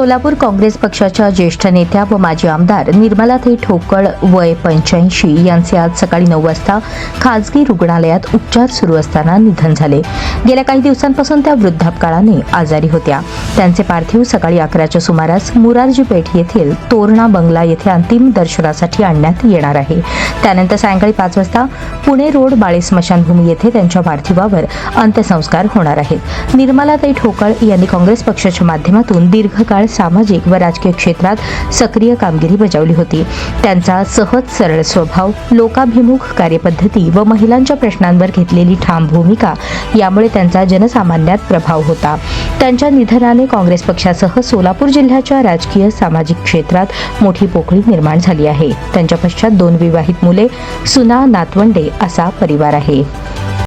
सोलापूर काँग्रेस पक्षाच्या ज्येष्ठ नेत्या व माजी आमदार निर्मलाताई ठोकळ वय पंच्याऐंशी यांचे आज सकाळी नऊ वाजता खासगी रुग्णालयात उपचार सुरू असताना निधन झाले. गेल्या काही दिवसांपासून त्या वृद्धापकाळाने आजारी होत्या. त्यांचे पार्थिव सकाळी अकराच्या सुमारास मुरारजी पेठ येथील तोरणा बंगला येथे अंतिम दर्शनासाठी आणण्यात येणार आहे. त्यानंतर सायंकाळी पाच वाजता पुणे रोड बाळे स्मशानभूमी येथे त्यांच्या पार्थिवावर अंत्यसंस्कार होणार आहेत. निर्मलाताई ठोकळ यांनी काँग्रेस पक्षाच्या माध्यमातून दीर्घकाळ सामाजिक व राजकीय क्षेत्रात सक्रिय कामगिरी बजावली होती. त्यांचा सहज सरळ स्वभाव लोकाभिमुख कार्यपद्धती व महिलांच्या प्रश्नांवर घेतलेली ठाम भूमिका यामुळे त्यांचा जनसामान्यात प्रभाव होता. त्यांच्या निधनाने काँग्रेस पक्षासह सोलापूर जिल्ह्याच्या राजकीय सामाजिक क्षेत्रात मोठी पोकळी निर्माण झाली आहे. त्यांच्या पश्चात दोन विवाहित मुले सुना नातवंडे असा परिवार आहे.